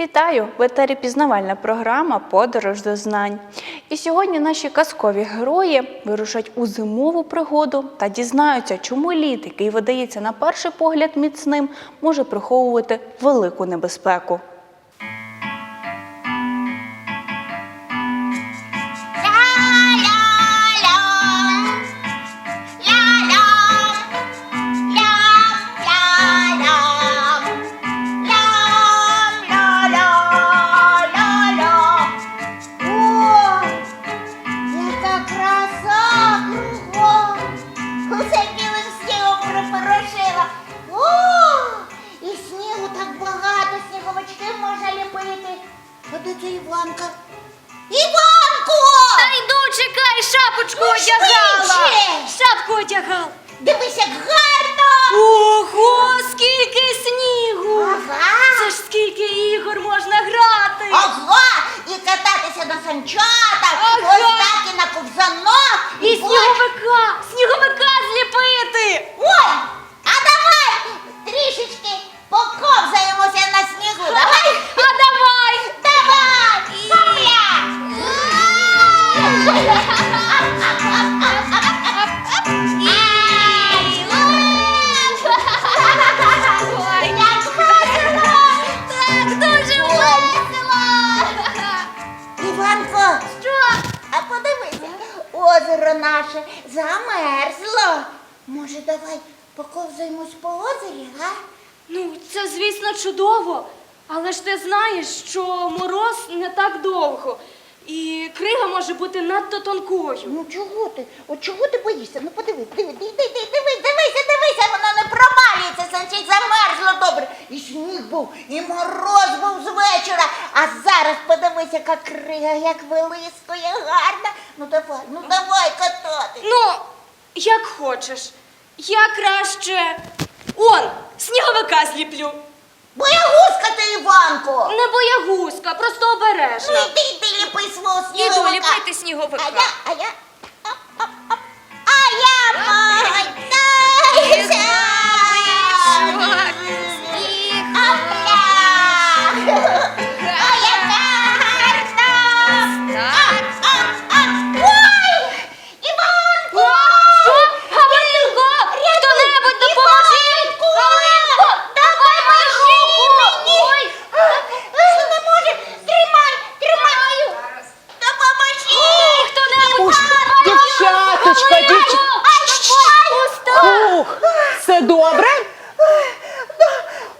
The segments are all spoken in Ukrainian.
Вітаю! В етері пізнавальна програма Подорож до знань. І сьогодні наші казкові герої вирушать у зимову пригоду та дізнаються, чому лід, який видається на перший погляд міцним, може приховувати велику небезпеку. Шапку. Дивись, як гарно! Ого, скільки снігу! Ага! Це ж скільки ігор можна грати! Ого! І кататися на санчатах, озеро наше замерзло. Може, давай поковзаємось по озері, га? Ну, це, звісно, чудово. Але ж ти знаєш, що мороз не так довго. І крига може бути надто тонкою. Ну чого ти? От чого ти боїшся? Ну подивись, дивись, дивись, дивись, дивись, дивися, дивися, воно не провалюється, значить замерзло добре. І сніг був, і мороз був з вечора. А зараз подивись, яка крига, як вилискує, гарна. Ну давай, ну давай. Ну, як хочеш. Я краще. Он, сніговика зліплю. Боягузка ти, Іванко! Не боягузка, просто Ну обережно. йди, йди, ліпи свого Іду сніговика. ліпити сніговика. А я, а я, а, а, а я погойдаюся. Добре?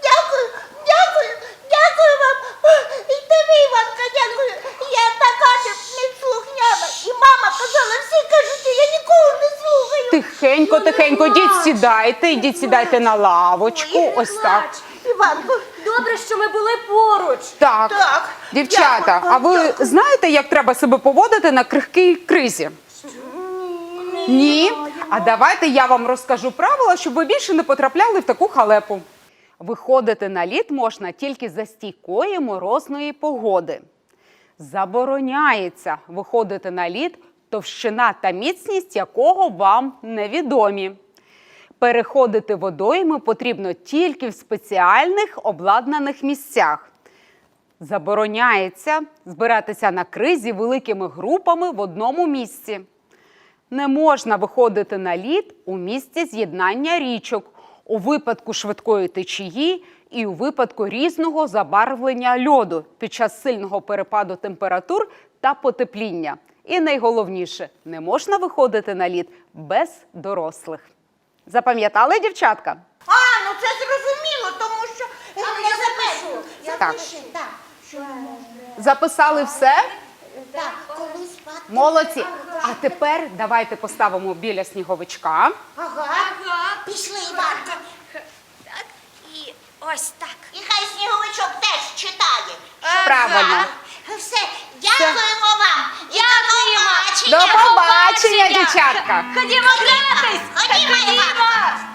Дякую, дякую, дякую вам. І тобі, Іванка, дякую. Я така неслухняна. І мама казала, всі кажуть, що я нікого не слухаю. Тихенько, тихенько, йдіть сідайте, йдіть сідайте на лавочку. Ось так. Іванко, Добре, що ми були поруч. Так. Так, Дівчата, дякую, а ви знаєте, як треба себе поводити на крихкій кризі? Ні? А давайте я вам розкажу правила, щоб ви більше не потрапляли в таку халепу. Виходити на лід можна тільки за стійкої морозної погоди. Забороняється виходити на лід, товщина та міцність якого вам невідомі. Переходити водойми потрібно тільки в спеціальних обладнаних місцях. Забороняється збиратися на кризі великими групами в одному місці. Не можна виходити на лід у місці з'єднання річок у випадку швидкої течії і у випадку різного забарвлення льоду під час сильного перепаду температур та потепління. І найголовніше, не можна виходити на лід без дорослих. Запам'ятали, дівчатка? А, ну це зрозуміло, тому що е, я запишу. Так. Запиши, так. Що можна? Записали все? Так, коли спати. Молодці. А тепер давайте поставимо біля сніговичка. Ага. Пішли, Іванко. Так, і ось так. І хай сніговичок теж читає. Правильно. Все, дякуємо вам. І Дякуємо. побачення. До побачення, дівчатка. Ходімо гратись! Ходімо, Іванко.